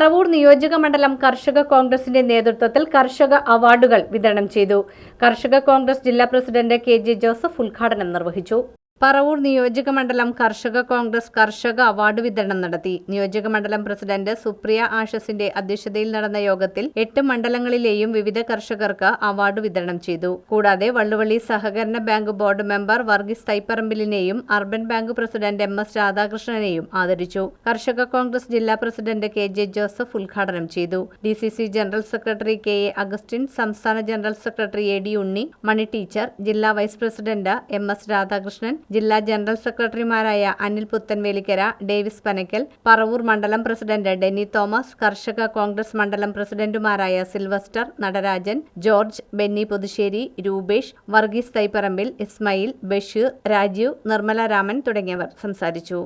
പറവൂർ നിയോജക മണ്ഡലം കർഷക കോൺഗ്രസിന്റെ നേതൃത്വത്തിൽ കർഷക അവാർഡുകൾ വിതരണം ചെയ്തു. കർഷക കോൺഗ്രസ് ജില്ലാ പ്രസിഡന്റ് കെ ജോസഫ് ഉദ്ഘാടനം നിർവഹിച്ചു. പറവൂർ നിയോജക മണ്ഡലം കർഷക കോൺഗ്രസ് കർഷക അവാർഡ് വിതരണം നടത്തി. നിയോജക മണ്ഡലം പ്രസിഡന്റ് സുപ്രിയ ആഷസിന്റെ അധ്യക്ഷതയിൽ നടന്ന യോഗത്തിൽ എട്ട് മണ്ഡലങ്ങളിലെയും വിവിധ കർഷകർക്ക് അവാർഡ് വിതരണം ചെയ്തു. കൂടാതെ വള്ളുവള്ളി സഹകരണ bank board member Varghese തൈപ്പറമ്പിലിനെയും urban bank president M S രാധാകൃഷ്ണനെയും ആദരിച്ചു. കർഷക കോൺഗ്രസ് ജില്ലാ പ്രസിഡന്റ് കെ ജെ ജോസഫ് ഉദ്ഘാടനം ചെയ്തു. D C C general secretary K A Augustine സംസ്ഥാന general secretary A D Unni Mani teacher ജില്ലാ vice president M S Radhakrishnan ജില്ലാ general സെക്രട്ടറിമാരായ അനിൽ പുത്തൻവേലിക്കര ഡേവിസ് പനക്കൽ പറവൂർ മണ്ഡലം പ്രസിഡന്റ് ഡെന്നി തോമസ് കർഷക കോൺഗ്രസ് മണ്ഡലം പ്രസിഡന്റുമാരായ സിൽവസ്റ്റർ നടരാജൻ ജോർജ് ബെന്നി പുതുശ്ശേരി രൂപേഷ് വർഗീസ് തൈപ്പറമ്പിൽ ഇസ്മയിൽ ബഷീർ രാജീവ് നിർമ്മല രാമൻ തുടങ്ങിയവർ സംസാരിച്ചു.